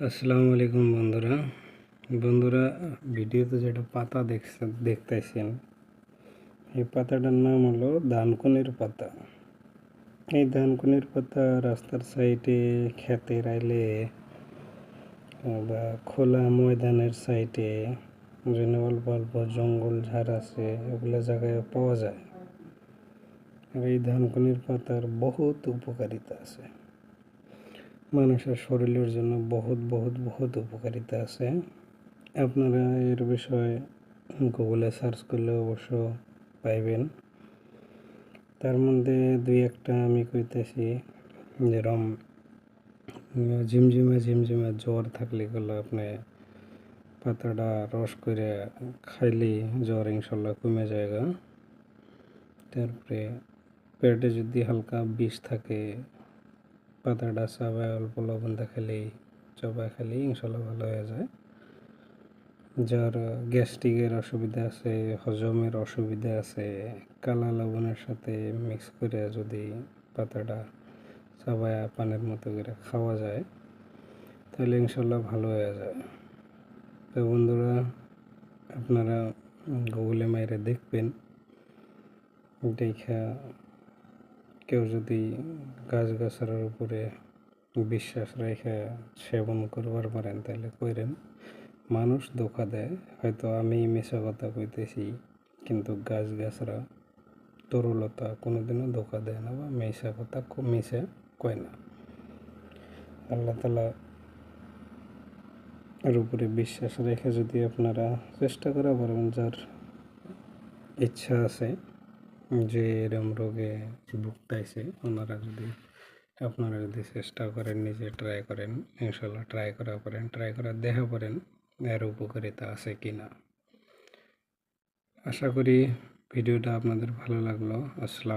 আসসালামু আলাইকুম বন্ধুরা। বন্ধুরা, ভিডিওতে যেটা পাতা দেখছেন দেখতেছেন, এই পাতাটার নাম হলো ধানকুনির পাতা। এই ধানকুনির পাতা রাস্তার সাইডে খেতে রাইলে বা খোলা ময়দানের সাইডে যেন অল্প অল্প জঙ্গল ঝাড় আছে, ওগুলো জায়গায় পাওয়া যায়। আর এই ধানকুনির পাতার বহুত উপকারিতা আছে। মানুষের শরীরের জন্য বহুত বহুত বহুত উপকারিতা আছে। আপনারা এর বিষয়ে গুগলে সার্চ করলে অবশ্য পাইবেন। তার মধ্যে দুই একটা আমি কইতেছি, যেরম ঝিমঝিমা ঝিমঝিমা জ্বর থাকলে গেলো আপনি পাতাটা রস করে খাইলে জ্বর ইনশাল্লাহ কমে যায়গা। তারপরে পেটে যদি হালকা বিষ থাকে পাতাটা চাবায় অল্প লবণ দেখালেই চবায় খালি ইনশাল্লাহ ভালো হয়ে যায়। যার গ্যাস্ট্রিকের অসুবিধা আছে হজমের অসুবিধা আছে, কালা লবণের সাথে মিক্স করে যদি পাতাটা চাবায়া পানের মতো করে খাওয়া যায়, তাহলে ইনশাল্লাহ ভালো হয়ে যায়। তো বন্ধুরা, আপনারা গুগলে মাইরে দেখবেন, দেখা কেউ যদি গাছগাছার উপরে বিশ্বাস রেখে সেবন করবার পারেন তাহলে কইরেন, মানুষ ধোকা দেয়। হয়তো আমি মিশা কথা কইতেছি, কিন্তু গাছ গাছরা তরুলতা কোনোদিনও ধোকা দেয় না বা মিশা কথা মিশে কয় না। আল্লাহ তালা এর উপরে বিশ্বাস রেখে যদি আপনারা চেষ্টা করা পারবেন যার ইচ্ছা আছে যে এরম রোগে ভুগতাইছে, ওনারা যদি আপনারা যদি চেষ্টা করেন, নিজে ট্রাই করেন, ইনশাল্লাহ ট্রাই করা করেন ট্রাই করা দেখা করেন, এর উপকারিতা আছে কি না। আশা করি ভিডিওটা আপনাদের ভালো লাগল। আসসালাম